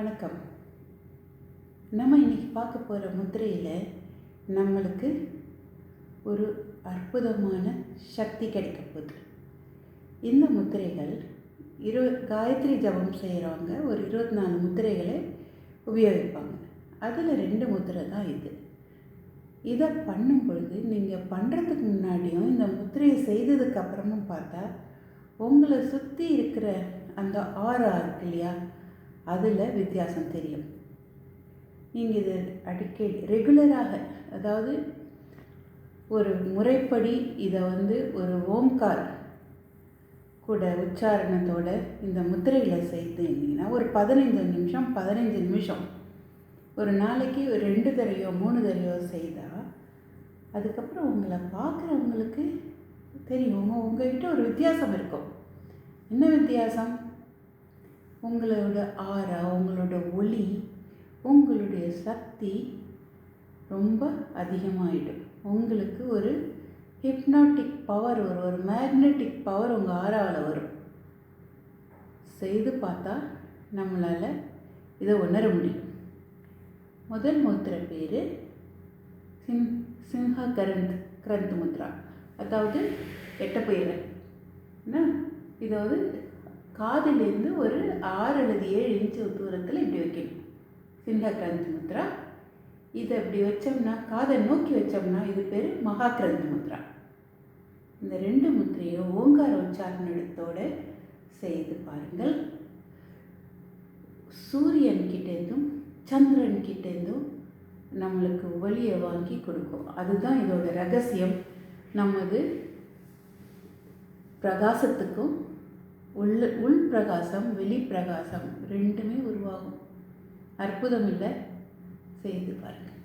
வணக்கம். நம்ம இன்றைக்கி பார்க்க போகிற முத்திரையில் நம்மளுக்கு ஒரு அற்புதமான சக்தி கிடைக்க போகுது. இந்த முத்திரைகள் இரு காயத்ரி ஜபம் செய்கிறவங்க ஒரு இருபத்தி நாலு முத்திரைகளை உபயோகிப்பாங்க. அதில் ரெண்டு முத்திரை தான் இது. இதை பண்ணும் பொழுது நீங்கள் பண்ணுறதுக்கு முன்னாடியும் இந்த முத்திரையை செய்ததுக்கு அப்புறமும் பார்த்தா உங்களை சுற்றி இருக்கிற அந்த ஆறா இருக்கு இல்லையா அதில் வித்தியாசம் தெரியும். நீங்கள் இது அடிக்கடி ரெகுலராக அதாவது ஒரு முறைப்படி இதை வந்து ஒரு ஓம்கார் கூட உச்சாரணத்தோட இந்த முத்திரைகளை இருந்தீங்கன்னா ஒரு பதினைஞ்சு நிமிஷம் பதினைஞ்சு நிமிஷம் ஒரு நாளைக்கு ஒரு ரெண்டு தரையோ மூணு தரையோ செய்தால் அதுக்கப்புறம் உங்களை பார்க்குறவங்களுக்கு தெரியும். உங்கள் உங்ககிட்ட ஒரு வித்தியாசம் இருக்கும். என்ன வித்தியாசம்? உங்களோட ஆரா உங்களோட ஒளி உங்களுடைய சக்தி ரொம்ப அதிகமாகிடும் உங்களுக்கு ஒரு ஹிப்னாட்டிக் பவர் வரும். ஒரு மேக்னெட்டிக் பவர் உங்கள் ஆறாவில் வரும். செய்து பார்த்தா நம்மளால் இதை உணர முடியும். முதல் முத்திரை பேர் சிம் சிம்ஹா கரந்த் கிரந்த் முத்ரா. அதாவது எட்டப்பயிரை. என்ன? இதை வந்து காதிலிருந்து ஒரு ஆறு அல்லது ஏழு இன்ச்சு தூரத்தில் இப்படி வைக்கணும். சிந்தா கிரந்த் முத்ரா. இதை இப்படி வச்சோம்னா காதை நோக்கி வச்சோம்னா இது பேர் மகா மகாகிரந்த் முத்ரா. இந்த ரெண்டு முத்திரையும் ஓங்கார உச்சாரணத்தோட செய்து பாருங்கள். சூரியன் கிட்டேருந்தும் சந்திரன் கிட்டேருந்தும் நம்மளுக்கு ஒளியை வாங்கி கொடுக்கும். அதுதான் இதோட ரகசியம். நமது பிரகாசத்துக்கும் உள் உள் பிரகாசம் வெளி பிரகாசம் ரெண்டுமே உருவாகும். அற்புதம் இல்லை செய்து பாருங்கள்